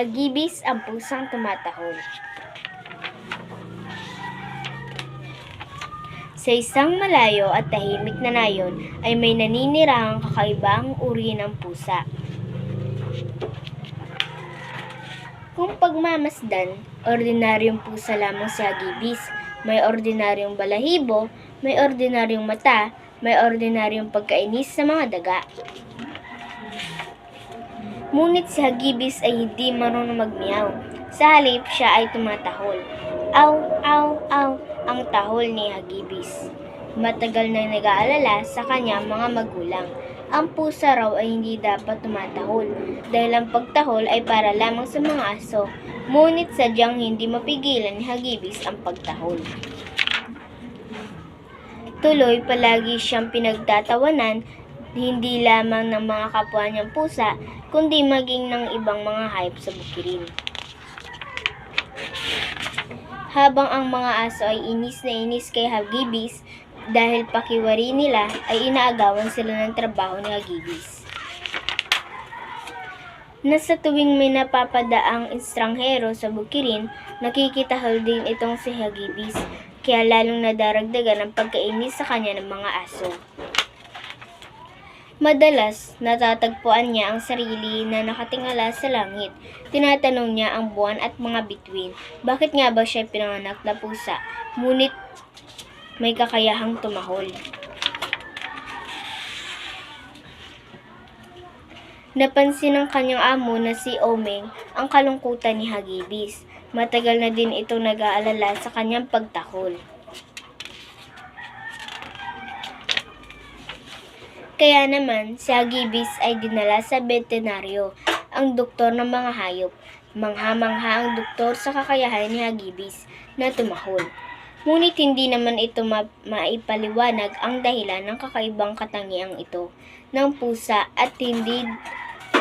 Hagibis ang pusang tumatahol. Sa isang malayo at tahimik na nayon ay may naninirahang kakaibang uri ng pusa. Kung pagmamasdan, ordinaryong pusa lamang si Hagibis. May ordinaryong balahibo, may ordinaryong mata, may ordinaryong pagkainis sa mga daga. Ngunit si Hagibis ay hindi marunong magmiyaw. Sa halip, siya ay tumatahol. Aw, aw, aw, ang tahol ni Hagibis. Matagal na nag-aalala sa kanya mga magulang. Ang pusa raw ay hindi dapat tumatahol dahil ang pagtahol ay para lamang sa mga aso. Ngunit sadyang hindi mapigilan ni Hagibis ang pagtahol. Tuloy palagi siyang pinagtatawanan hindi lamang ng mga kapwa niyang pusa, kundi maging ng ibang mga hayop sa bukirin. Habang ang mga aso ay inis na inis kay Hagibis dahil pakiwari nila ay inaagawan sila ng trabaho ni Hagibis. Nasa tuwing may napapadaang estranghero sa bukirin, nakikitahol din itong si Hagibis, kaya lalong nadaragdagan ang pagkainis sa kanya ng mga aso. Madalas, natatagpuan niya ang sarili na nakatingala sa langit. Tinatanong niya ang buwan at mga bituin. Bakit nga ba siya pinanganak na pusa? Ngunit may kakayahang tumahol. Napansin ng kanyang amo na si Omeng ang kalungkutan ni Hagibis. Matagal na din ito nag-aalala sa kanyang pagtahol. Kaya naman, si Hagibis ay dinala sa veterinaryo, ang doktor ng mga hayop. Mangha-mangha ang doktor sa kakayahan ni Hagibis na tumahol. Ngunit hindi naman ito ma- maipaliwanag ang dahilan ng kakaibang katangiang ito ng pusa at hindi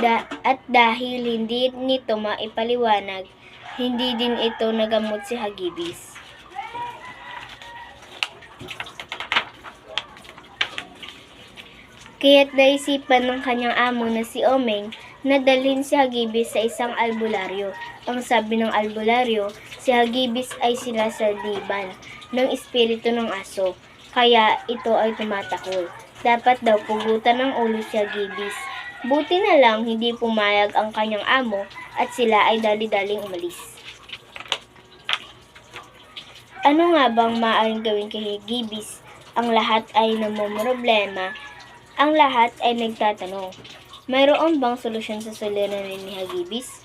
da- at dahil hindi nito maipaliwanag, hindi din ito nagamot si Hagibis. Kaya't naisipan ng kanyang amo na si Omeng na dalhin si Hagibis sa isang albularyo. Ang sabi ng albularyo, si Hagibis ay sila sa diban ng espiritu ng aso, kaya ito ay tumatakol. Dapat daw pugutan ng ulo si Hagibis. Buti na lang hindi pumayag ang kanyang amo at sila ay dali-daling umalis. Ano nga bang maaaring gawin kay Hagibis? Ang lahat ay namumroblema ang lahat ay nagtatanong, mayroon bang solusyon sa suliranin ni Hagibis?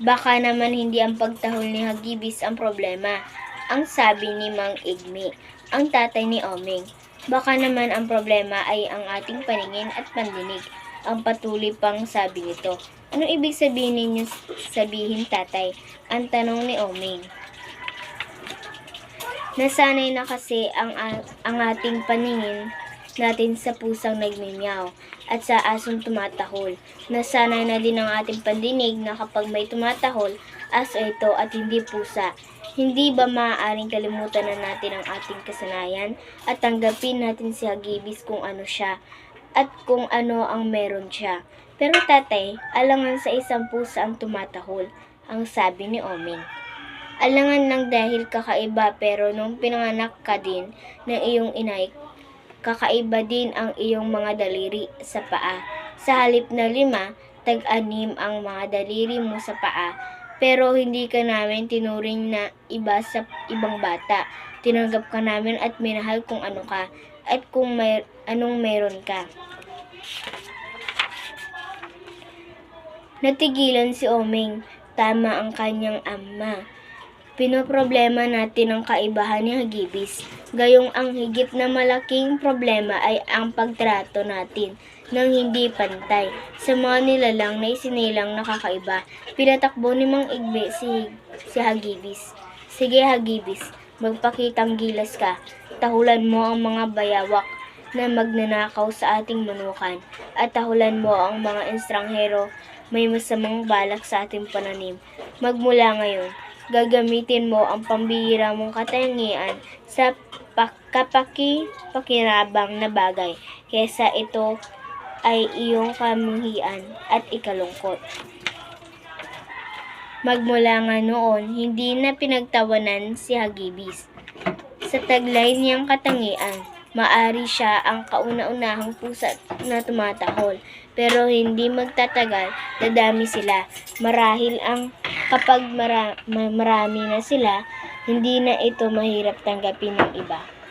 Baka naman hindi ang pagtahol ni Hagibis ang problema, ang sabi ni Mang Igmi, ang tatay ni Oming. Baka naman ang problema ay ang ating paningin at pandinig, ang patuloy pang sabi nito. Ano ibig sabihin ninyo sabihin tatay? Ang tanong ni Oming. Nasanay na kasi ang, ang ating paningin natin sa pusang nagmimyaw at sa asong tumatahol. Nasanay na din ang ating pandinig na kapag may tumatahol, aso ito at hindi pusa. Hindi ba maaaring kalimutan na natin ang ating kasanayan at tanggapin natin si Hagibis kung ano siya at kung ano ang meron siya. Pero tatay, alangan sa isang pusa ang tumatahol, ang sabi ni Oming. Alangan lang dahil kakaiba pero nung pinanganak ka din ng iyong inay, kakaiba din ang iyong mga daliri sa paa. Sa halip na lima, tag-anim ang mga daliri mo sa paa. Pero hindi ka namin tinuring na iba sa ibang bata. Tinanggap ka namin at minahal kung ano ka at kung may, anong meron ka. Natigilan si Omeng. Tama ang kanyang ama. Pinoproblema natin ang kaibahan ni Hagibis. Gayong ang higit na malaking problema ay ang pagtrato natin ng hindi pantay sa mga nilalang na isinilang nakakaiba. Pinatakbo ni Mang Igbe si, si Hagibis. Sige Hagibis, magpakitang gilas ka. Tahulan mo ang mga bayawak na magnanakaw sa ating manukan at tahulan mo ang mga estranghero may masamang balak sa ating pananim. Magmula ngayon, gagamitin mo ang pambihira mong katangian sa kapaki-pakinabang na bagay kesa ito ay iyong kamuhian at ikalungkot. Magmula nga noon, hindi na pinagtawanan si Hagibis. Sa taglay niyang katangian, maari siya ang kauna-unahang pusa na tumatahol. Pero hindi magtatagal, dadami sila. Marahil ang kapag mara- ma- marami na sila, hindi na ito mahirap tanggapin ng iba.